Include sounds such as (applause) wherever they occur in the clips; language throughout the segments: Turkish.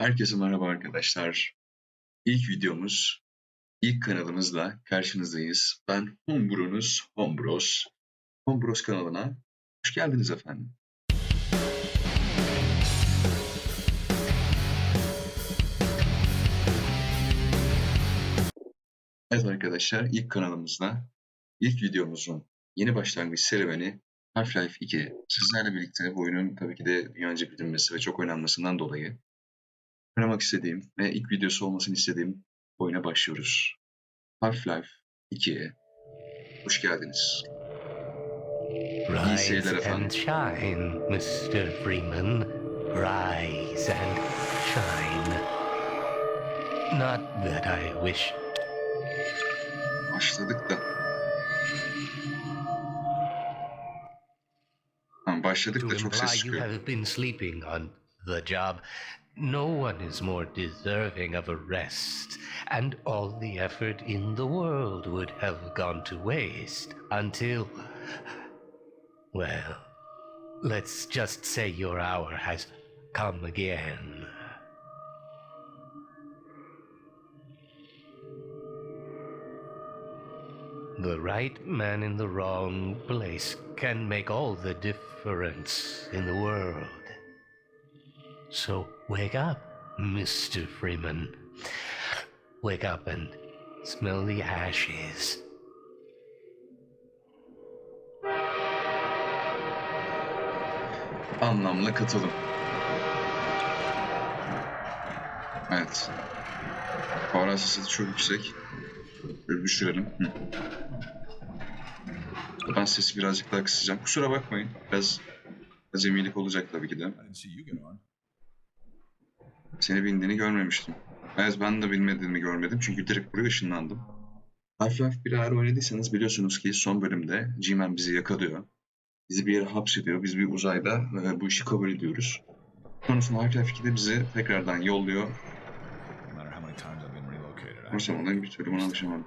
Herkese merhaba arkadaşlar. İlk videomuz, ilk kanalımızla karşınızdayız. Ben Hombro'nuz Hombros. Hombros kanalına hoş geldiniz efendim. Evet arkadaşlar, ilk kanalımızla, ilk videomuzun yeni başlangıç serüveni Half-Life 2. Sizlerle birlikte bu oyunun tabii ki de dünyaca bilinmesi ve çok oynanmasından dolayı oynamak istediğim ve ilk videosu olmasını istediğim oyuna başlıyoruz. Half-Life 2'ye hoş geldiniz. Rise seyirler efendim. and shine, Mr. Freeman. Rise and shine. Not that I wish. Başladık da. Tamam, başladık da çok ses imply you çıkıyor. have been sleeping on the job. No one is more deserving of a rest, and all the effort in the world would have gone to waste until. Well, let's just say your hour has come again. The right man in the wrong place can make all the difference in the world. So wake up, Mr. Freeman. Wake up and smell the ashes. Anlamlı katılım. Evet. Power sesi çok yüksek. Böyle düşürelim. Hı. Ben sesi birazcık daha kısacağım. Kusura bakmayın. Biraz acemilik olacak tabii ki de. I didn't see you get on. Seni bindiğini görmemiştim. Evet ben de bilmediğimi görmedim çünkü direkt buraya ışınlandım. Half-Life 1'i eğer oynadıysanız biliyorsunuz ki son bölümde G-Man bizi yakalıyor. Bizi bir yere hapsediyor. Biz bir uzayda e, bu işi kabul ediyoruz. Sonrasında Half-Life 2'de bizi tekrardan yolluyor. Ama sonradan bir türlü buna alışamadım.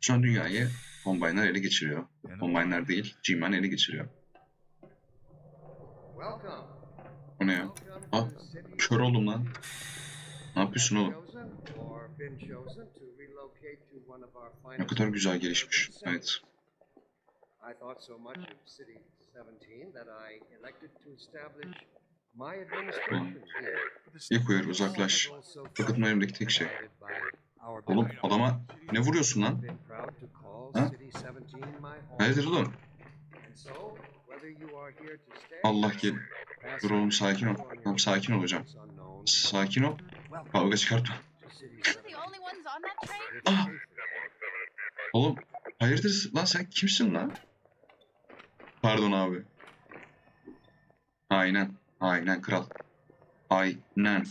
Şu an dünyayı Combine'lar ele geçiriyor. Combine'lar değil, G-Man ele geçiriyor. O ne ya? Ah, kör oldum lan. Ne yapıyorsun oğlum? Ne kadar güzel gelişmiş. Evet. I thought so much of City 17 that I elected to establish my administration here. İlk uyarı uzaklaş. Yakıtma elimdeki tek şey. Oğlum adama ne vuruyorsun lan? Ha? City 17 my home. Hayırdır oğlum? Allah gel. Dur oğlum sakin ol. Tamam sakin parts unknown, Sakin ol. Kavga çıkartma. Ah! Oğlum hayırdır lan sen kimsin lan? Pardon abi. Aynen. Aynen kral. Aynen.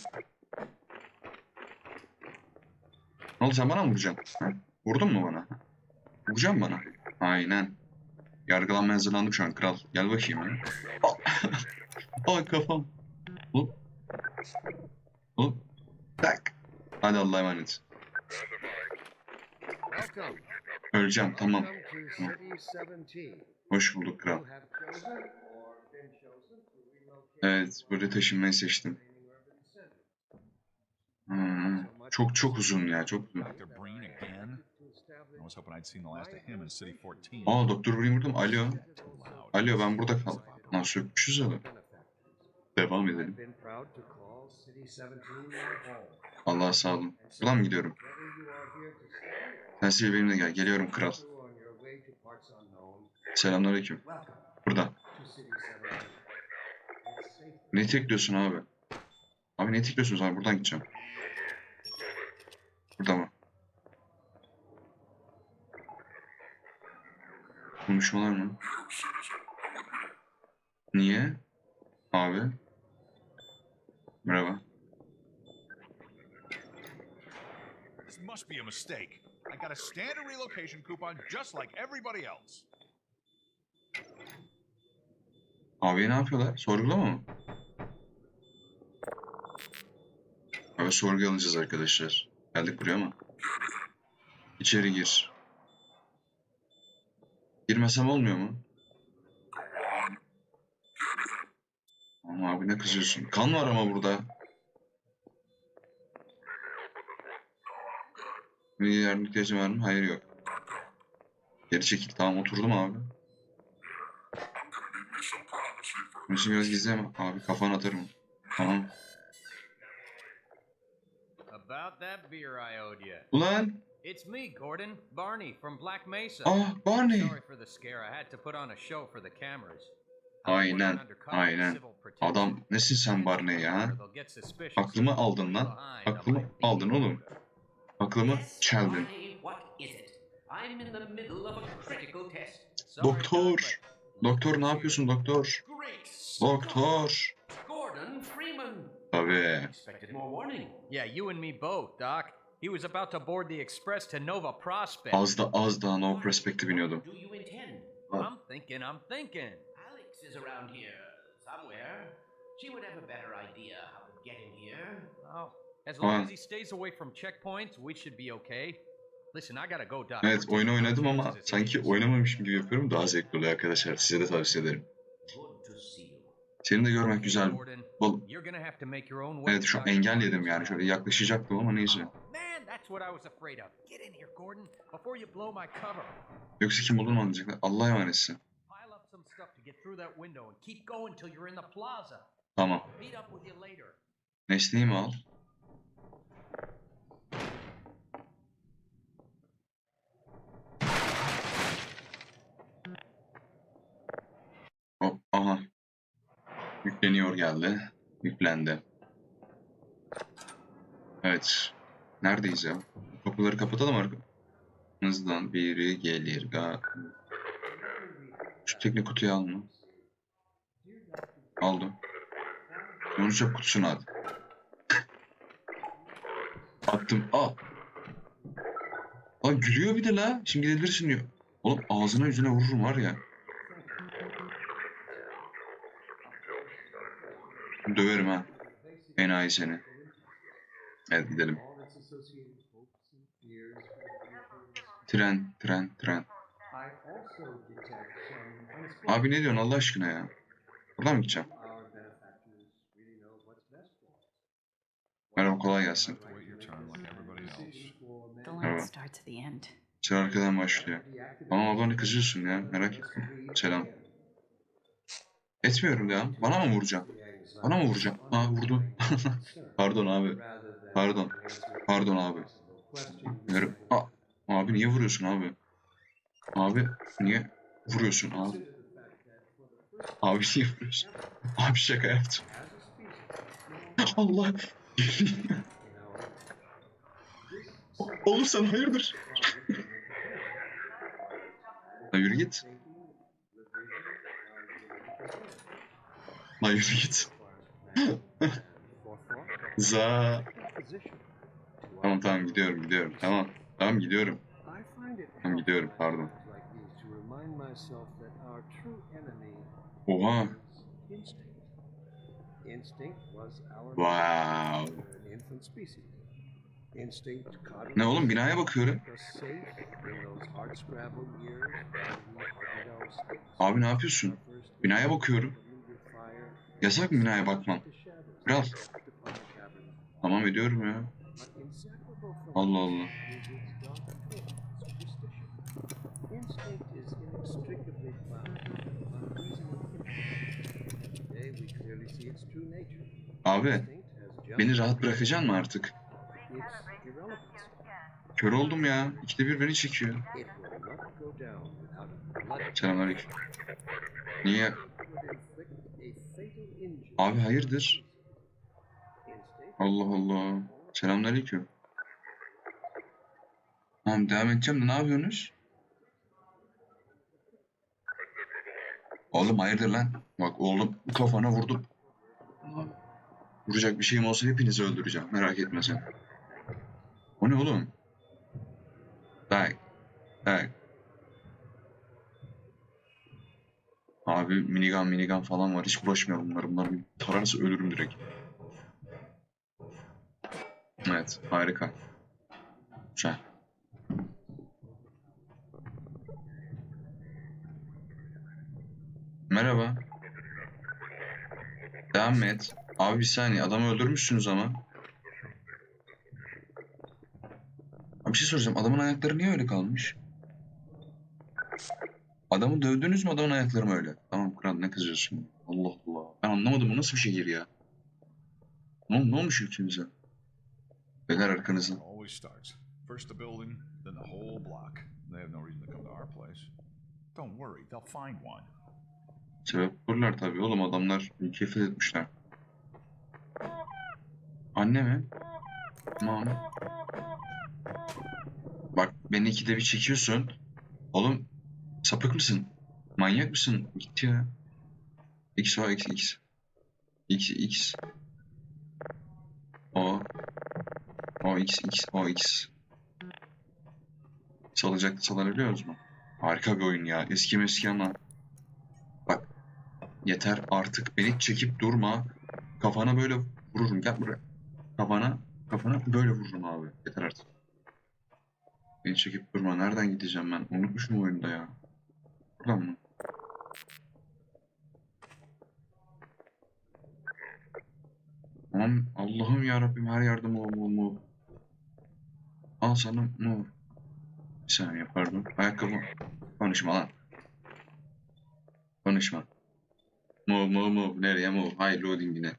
Ne oldu sen bana mı vuracaksın? Ha? Vurdun mu bana? Vuracaksın bana. Aynen. Yargılanmaya hazırlandım şu an kral. Gel bakayım ya. (laughs) Ay kafam. Hop. Hop. Tak. Hadi Allah'a emanet. Öleceğim tamam. Welcome to City 17. Hoş bulduk kral. Evet, buraya taşınmayı seçtim. Hmm, çok çok uzun ya, çok uzun. Dr. Breen again? I was hoping I'd seen the last of him in City 14. Aa, Doktor Green burada mı? Alo. Alo, ben burada kal. Lan sökmüşüz abi. Devam edelim. been proud to call City 17 my home. Allah'a sağ olun. Buradan mı gidiyorum? Sen Sil benimle gel. Geliyorum kral. Selamünaleyküm. Burada. to City 17. It's safe. Ne tekliyorsun abi? Abi ne tekliyorsunuz abi? Buradan gideceğim. Burada mı? Konuşmalar mı? Niye? Abi. Merhaba. This must be a mistake. I got a standard relocation coupon just like everybody else. Abi ne yapıyorlar? Sorgulama mı? Abi sorgu alacağız arkadaşlar. Geldik buraya mı? İçeri gir. Girmesem olmuyor mu? Ama abi ne kızıyorsun? Kan var ama burada. Bir yardım ihtiyacım var mı? Hayır yok. Geri çekil. Tamam oturdum abi. Şimdi biraz gizli ama abi kafan atarım. Tamam. Ulan. It's me, Gordon. Barney from Black Mesa. Ah, Barney. Sorry for the scare. I had to put on a show for the cameras. Aynen, aynen. Adam nesin sen Barney ya? Aklımı aldın lan. Aklımı aldın oğlum. Aklımı çeldin. Doktor! Doktor ne yapıyorsun doktor? Doktor! Tabii. Expected more warning. Yeah, you and me both, Doc. He was about to board the express to Nova Prospect. Az da az daha no perspective biniyordum. I'm thinking, I'm thinking. İs around here somewhere. She would have a better idea how to get him here. Oh, as long as he stays away from checkpoints, we should be okay. Listen, I gotta go, Doc. Evet oyunu oynadım ama sanki oynamamışım gibi yapıyorum. Daha zevkli oluyor arkadaşlar. Size de tavsiye ederim. Good to see you. Seni de görmek güzel. Bol-. Evet şu an Doc. engel yedim yani. Şöyle yaklaşacaktım ama neyse. Yoksa kim olduğunu anlayacaklar. Allah'a emanetsin. Some stuff to get through that window and keep going till you're in the plaza. Tamam. Meet up with you later. Nesneyi mi al? Hop, aha. Yükleniyor geldi. Yüklendi. Evet. Neredeyiz ya? Kapıları kapatalım arkamızdan. Biri gelir. Ga Şu tekne kutuyu alma. Aldım. Onu çöp kutusuna at. Attım. Aa. Aa gülüyor bir de la. Şimdi gidebilirsin diyor. Oğlum ağzına yüzüne vururum var ya. Döverim ha. Enayi seni. Evet gidelim. Tren, tren, tren. Abi ne diyorsun Allah aşkına ya? Buradan mı gideceğim? Merhaba kolay gelsin. End. Sıra arkadan başlıyor. Tamam abla ne kızıyorsun ya? Merak etme. Selam. Etmiyorum ya. Bana mı vuracaksın? Bana mı vuracaksın? Aa vurdu. (laughs) Pardon abi. Pardon. Pardon abi. Ver- Aa, abi niye vuruyorsun abi? Abi niye vuruyorsun abi? Abi niye vuruyorsun? Abi şaka yaptım. Allah. Oğlum sen hayırdır? Lan yürü git. Lan yürü git. Za. Tamam tamam gidiyorum gidiyorum. Tamam. Tamam gidiyorum. Tamam gidiyorum pardon. Oha. Wow. Ne oğlum binaya bakıyorum. Abi ne yapıyorsun? Binaya bakıyorum. Yasak mı binaya bakmam? Kral. Tamam ediyorum ya. Allah Allah. İnextricably. Abi beni rahat bırakacaksın mı artık? Kör oldum ya. İkide bir beni çekiyor. Selamünaleyküm. Niye? Abi hayırdır? Allah Allah. Selamünaleyküm. Tamam devam edeceğim de ne yapıyorsunuz? Oğlum hayırdır lan? Bak oğlum kafana vurdum. Vuracak bir şeyim olsa hepinizi öldüreceğim. Merak etme sen. O ne oğlum? Bak. Bak. Abi minigun minigun falan var. Hiç bulaşmıyorum bunlar. Bunlar bir tararsa ölürüm direkt. Evet, harika. Güzel. Merhaba. Devam et. Abi bir saniye, adamı öldürmüşsünüz ama. Bir şey soracağım. Adamın ayakları niye öyle kalmış? Adamı dövdünüz mü adamın ayakları mı öyle? Tamam kral ne kızıyorsun? Allah Allah. Ben anlamadım bu nasıl bir şehir ya? Ne, ne olmuş ülkemize? Beyler arkanızda. First the building, then the whole block. They have no reason to come to our place. Don't worry, they'll find one. Sebep bulurlar tabii oğlum adamlar ülkeyi fethetmişler. Anne mi? Tamam. Bak beni ikide bir çekiyorsun. Oğlum sapık mısın? Manyak mısın? Git ya. X o X X. X X. O. O X X O X. Salacak salabiliyoruz mu? Harika bir oyun ya. Eski meski ama. Yeter artık beni çekip durma. Kafana böyle vururum. Gel buraya. Kafana, kafana böyle vururum abi. Yeter artık. Beni çekip durma. Nereden gideceğim ben? Unutmuşum oyunda ya. Buradan mı? Aman Allah'ım ya Rabbim her yerde mov mov mov. Al sana mov. Bir saniye pardon. Ayakkabı. Konuşma lan. Konuşma. Move move move. Nereye move? Hay loading'ine.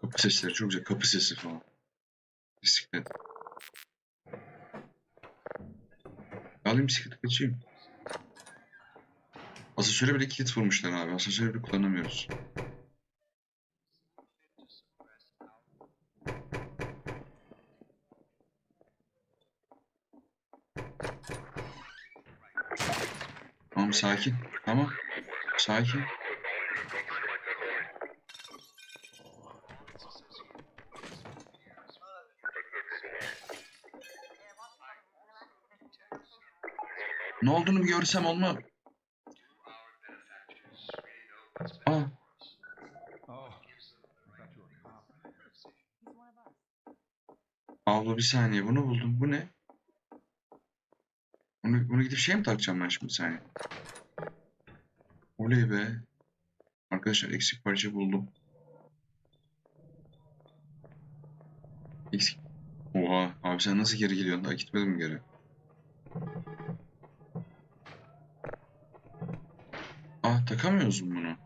Kapı sesleri çok güzel. Kapı sesi falan. Bisiklet. Alayım bisikleti kaçayım. Asansöre bile kilit vurmuşlar abi. Asansöre bile kullanamıyoruz. Tamam sakin. Tamam. Sakin. Ne olduğunu bir görsem olma. Aa, abla bir saniye bunu buldum. Bu ne? Bunu, bunu gidip şey mi takacağım ben şimdi saniye? Oley be. Arkadaşlar eksik parça buldum. Eksik. Oha abi sen nasıl geri geliyorsun? Daha gitmedin mi geri? Ah takamıyoruz mu bunu?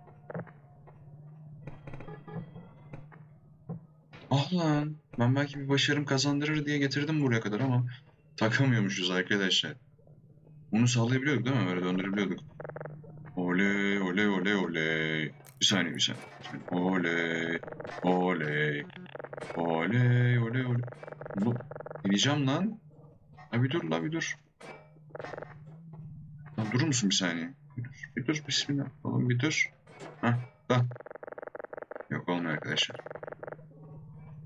Ah lan. Ben belki bir başarım kazandırır diye getirdim buraya kadar ama takamıyormuşuz arkadaşlar. Bunu sağlayabiliyorduk değil mi? Böyle döndürebiliyorduk. Oley oley oley oley. Bir saniye bir saniye. Oley oley. Oley oley oley. Bu ineceğim lan. Ha bir dur la bir dur. Lan durur musun bir saniye? Bir dur. Bir dur bismillah. Oğlum bir dur. Hah da. Yok olmuyor arkadaşlar.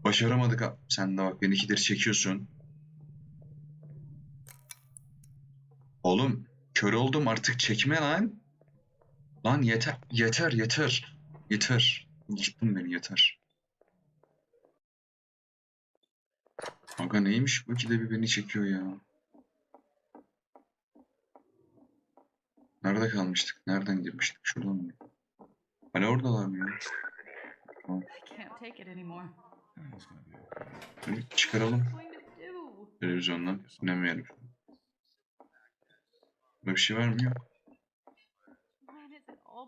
Başaramadık. Sen de bak beni ikidir çekiyorsun. Oğlum kör oldum artık çekme lan. Lan yeter yeter yeter. Yeter. Yıktın beni yeter. Aga neymiş bu ikide bir beni çekiyor ya. Nerede kalmıştık? Nereden girmiştik? Şuradan mı? Hani oradalar mı ya? Okay. Hadi çıkaralım televizyondan. Dinlemeyelim. Böyle bir şey var mı? Yok. When is it all going to end?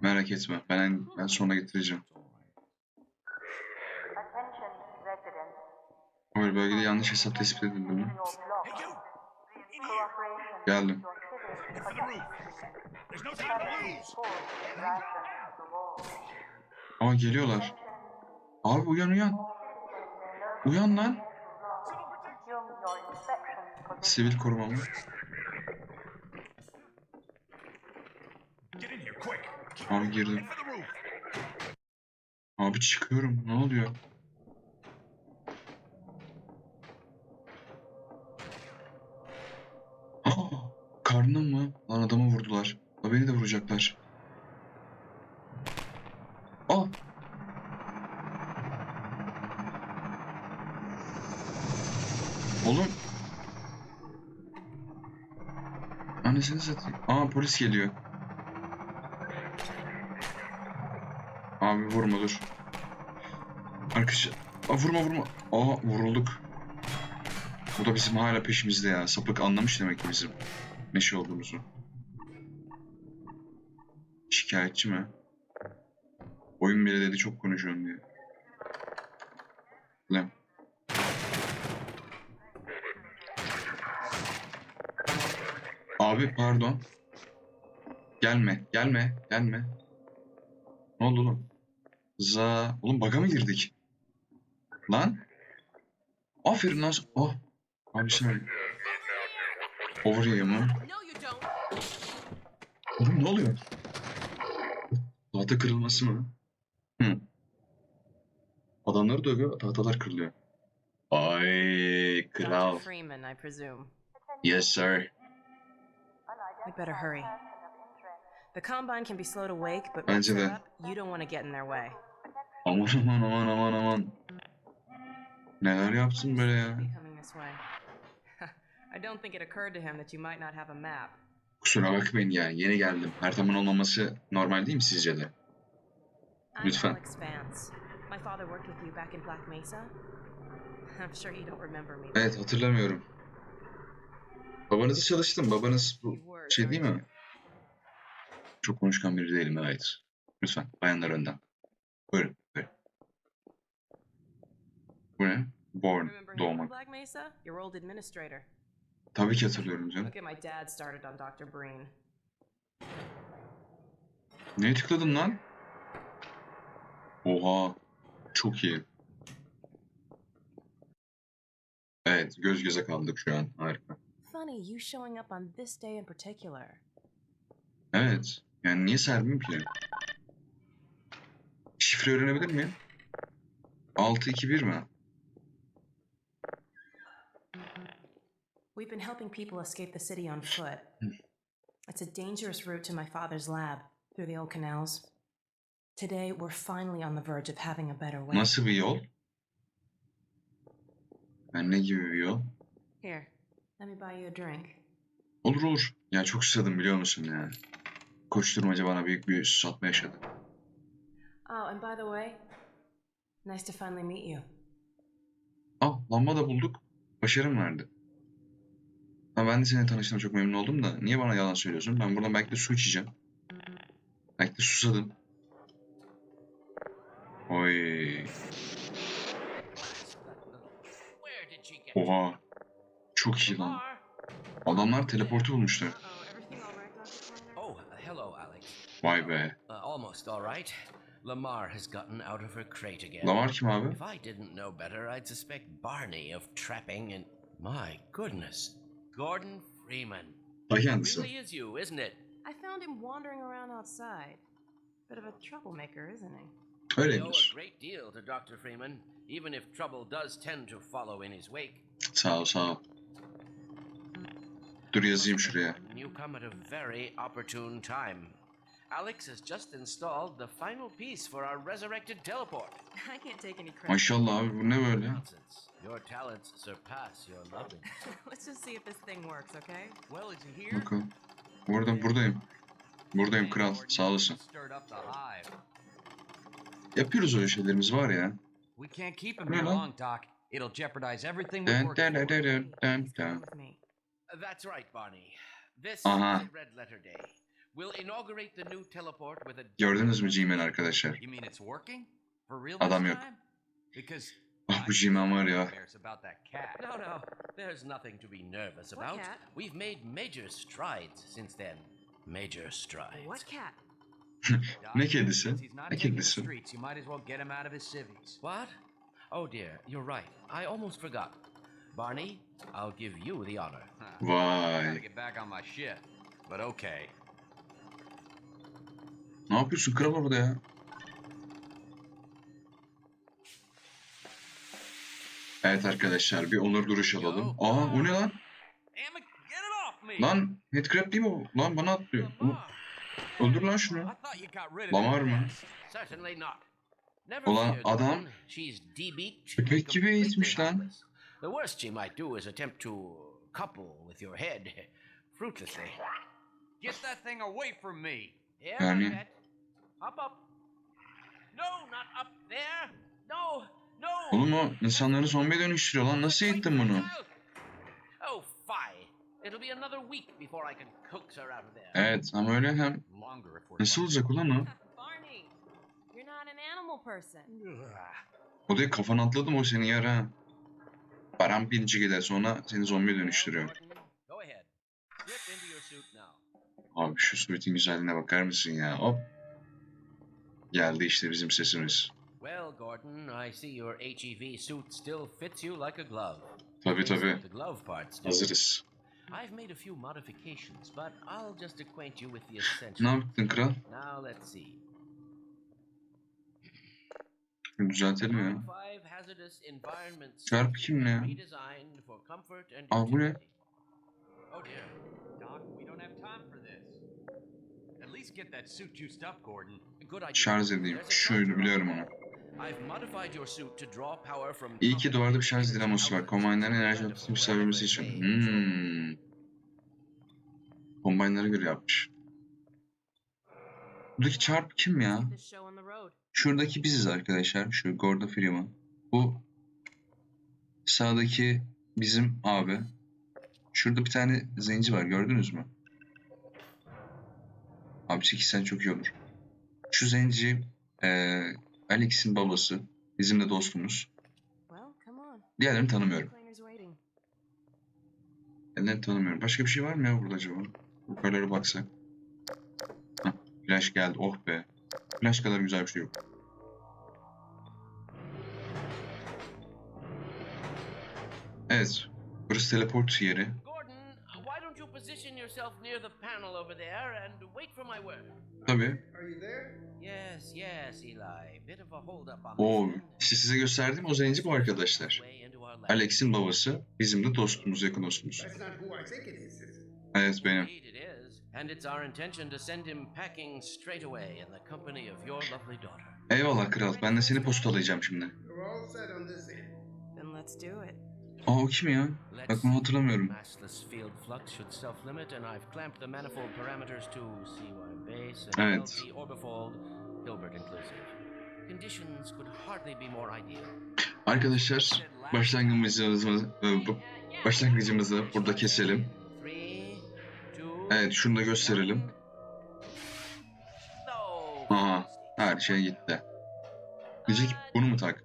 Merak etme. Ben, ben sonra getireceğim. Öyle bölgede yanlış hesap tespit edildi mi? Geldim. Aa geliyorlar. Abi uyan uyan. Uyan lan. Sivil koruma mı? Get in here, quick! Keep Abi girdim. Abi çıkıyorum. Ne oluyor? Aa, karnım mı? Lan adamı vurdular. Ha, beni de vuracaklar. Aa! Oğlum. Annesini satayım. Aa polis geliyor. Vurma dur. Arkadaşlar Aa, vurma vurma. Aa vurulduk. Bu da bizim hala peşimizde ya. Sapık anlamış demek ki bizim ne şey olduğumuzu. Şikayetçi mi? Oyun bile dedi çok konuşuyorsun diye. Lan. Abi pardon. Gelme, gelme, gelme. Ne oldu oğlum? Za... Oğlum baga mı girdik? Lan? Aferin lan. Oh. Abi sen... Mı? No, you don't. Oğlum ne oluyor? Tahta kırılması mı? Hı. Adamları dövüyor, tahtalar kırılıyor. Ay kral. Yes sir. We better hurry. The Combine can be slow to wake, but Bence de. you don't want to get in their way. Aman aman aman aman aman. Neler yaptın böyle ya? Kusura bakmayın yani yeni geldim. Her zaman olmaması normal değil mi sizce de? Lütfen. Evet hatırlamıyorum. Babanızı çalıştım. Babanız bu şey değil mi? Çok konuşkan biri değilim evet. Lütfen bayanlar önden. Buyurun. buyurun. Bu ne? Born. Doğmak. Black Mesa? Your old administrator. Tabii ki hatırlıyorum canım. Okay, my dad started on Dr. Breen. Neye tıkladın lan? Oha. Çok iyi. Evet göz göze kaldık şu an. Harika. Funny, you showing up on this day in particular. Evet. Yani niye sermeyeyim ki? Şifre öğrenebilir miyim? 621 mi? We've been helping people escape the city on foot. Hmm. It's a dangerous route to my father's lab through the old canals. Today, we're finally on the verge of having a better way. Nasıl bir yol? Yani ne gibi bir yol? Here, let me buy you a drink. Olur olur. Ya çok susadım biliyor musun ya? Koşturmaca bana büyük bir susatma yaşadı. Oh, and by the way, nice to finally meet you. Ah lamba da bulduk. Başarım verdi. Ha, ben de seninle tanıştığıma çok memnun oldum da niye bana yalan söylüyorsun? Ben buradan belki de su içeceğim. Belki de susadım. Oy. Oha. Çok iyi lan. Adamlar teleportu bulmuşlar. Oh. Vay be. Uh, almost all right. Lamar has gotten out of her crate again. Lamar kim abi? If I didn't know better, I'd suspect Barney of trapping and. My goodness. Gordon Freeman. Ta It kendisi. really is you, isn't it? I found him wandering around outside. Bit of a troublemaker, isn't he? We owe a great deal to Dr. Freeman, even if trouble does tend to follow in his wake. Sağ ol sağ ol. Dur yazayım şuraya. You come at a very opportune time. Alex has just installed the final piece for our resurrected teleport. (laughs) I can't take any credit. Maşallah abi bu ne böyle? Nonsense. Your talents surpass your loving. (laughs) Let's just see if this thing works, okay? Well, is he here? Bakalım. Burada buradayım. Buradayım kral. Sağ olasın. Yapıyoruz öyle şeylerimiz var ya. We can't keep him Ne here lan? long, Doc. It'll jeopardize everything with me. Uh, That's right, Barney. This is Red Letter Day. We'll inaugurate the new teleport with a. Gördünüz mü G-Man arkadaşlar? You mean it's working? For real Adam this yok. Because Ah bu I G-Man var ya. embarrassed about that cat. No, no, there's nothing to be nervous about. We've made major strides since then. Major strides. What cat? Doc, (laughs) Ne kedisi? he's not Ne taking the kedisi? you might as well get him out of his civvies. What? Oh dear, you're right. I almost forgot. Barney, I'll give you the honor. Huh. Gotta get back on my shit. But okay. Ne yapıyorsun kral orada ya? Evet arkadaşlar bir onur duruş alalım. Aa o ne lan? Lan headcrab değil mi o? Lan bana atlıyor. Öldür lan şunu. Lamar mı? Ulan adam köpek gibi eğitmiş lan. The worst she might do is attempt to couple with your head fruitlessly. Get that thing away from me! Yani- my pet. Hop up. No, not up there. No, no, Oğlum o insanları zombiye dönüştürüyor lan. Nasıl eğittin bunu? Oh, fie. It'll be another week before I can coax her out of there. Evet ama öyle hem nasıl olacak ulan o? Barney, you're not an animal person. O diye kafana atladım o seni yer ha. Param pinci gider sonra seni zombiye dönüştürüyor. Gordon, Go ahead. Slip into your suit now. Abi şu suitin güzelliğine bakar mısın ya? Hop. Geldi işte bizim sesimiz. Well, Gordon, I see your HEV suit still fits you like a glove. Tabii tabii. Hazırız. I've made a few modifications, but I'll just acquaint you with the Ne essentials. yaptın kral? Now let's see. Düzeltelim ya. Çarp kim ne ya? Aa, bu ne? Utility. Dear. Doc, we don't have time for this. At least get that suit juiced up, Gordon. Good idea. Şarj edeyim. Şöyle biliyorum on onu. İyi ki duvarda bir şarj dinamosu var. Kombinlerin enerji noktasını yükselmesi için. Hmm. Kombinlere göre yapmış. Buradaki çarp kim ya? Şuradaki biziz arkadaşlar. Şu Gordon Freeman. Bu sağdaki bizim abi. Şurada bir tane zenci var gördünüz mü? Abi çekilsen çok iyi olur. Şu zenci eee Alex'in babası. Bizim de dostumuz. Diğerlerini tanımıyorum. Diğerlerini tanımıyorum. Başka bir şey var mı ya burada acaba? Yukarılara baksak. Flash geldi. Oh be. Flash kadar güzel bir şey yok. Evet. Burası teleport yeri. Near the panel over there and wait for my word? Tabii. Are you there? Yes, yes, Eli. Bit of a hold up on end. işte size gösterdiğim o zenci bu arkadaşlar. Alex'in babası. Bizim de dostumuz, yakın dostumuz. That's not who I think it is. is it? Evet benim. Indeed it is, and it's our intention to send him packing straight away in the company of your lovely daughter. Eyvallah kral. Ben de seni postalayacağım şimdi. Then let's do it. Aa o kim ya? Bak bunu hatırlamıyorum. Evet. Arkadaşlar başlangıcımızı, e, başlangıcımızı burada keselim. Evet şunu da gösterelim. Aha her şey gitti. Diyecek bunu mu tak?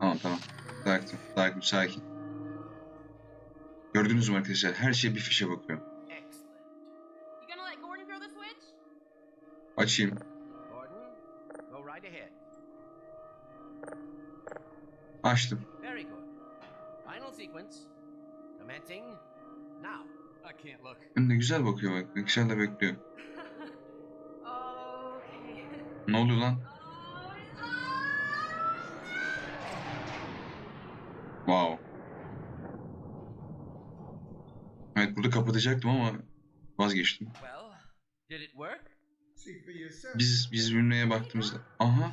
Tamam tamam. Taktım. Taktım sakin. Gördünüz mü arkadaşlar? Her şey bir fişe bakıyor. Açayım. Açtım. Ne güzel bakıyor bak. Güzel de bekliyor. (laughs) Ne oluyor lan? (laughs) Wow. Evet burada kapatacaktım ama vazgeçtim. Biz biz Ünlü'ye baktığımızda... Aha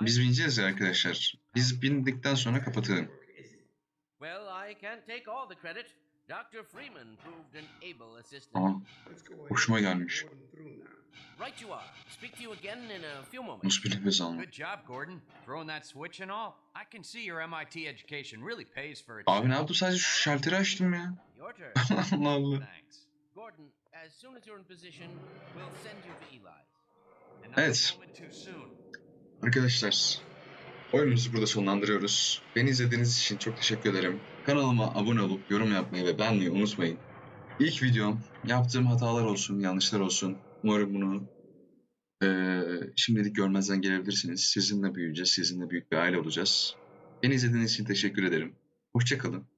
biz bineceğiz ya arkadaşlar. Biz bindikten sonra kapatalım. Well, I can't take all the credit. Dr. Freeman proved an able assistant. Aha Let's go ahead. hoşuma gelmiş. Gordon through now. Right you are. Speak to you again in a few moments. Nasıl bir nefes alma. Good job, Gordon. Throwing that switch and all. I can see your MIT education really pays for Abi itself. ne yaptım sadece şu şalteri açtım ya. Your turn. (laughs) Allah Allah. Thanks. Gordon, as soon as you're in position, we'll send you to Eli's. Evet. Arkadaşlar oyunumuzu burada sonlandırıyoruz. Beni izlediğiniz için çok teşekkür ederim. Kanalıma abone olup yorum yapmayı ve beğenmeyi unutmayın. İlk videom. Yaptığım hatalar olsun, yanlışlar olsun. Umarım bunu eee, şimdilik görmezden gelebilirsiniz. Sizinle büyüyeceğiz, sizinle büyük bir aile olacağız. Beni izlediğiniz için teşekkür ederim. Hoşçakalın.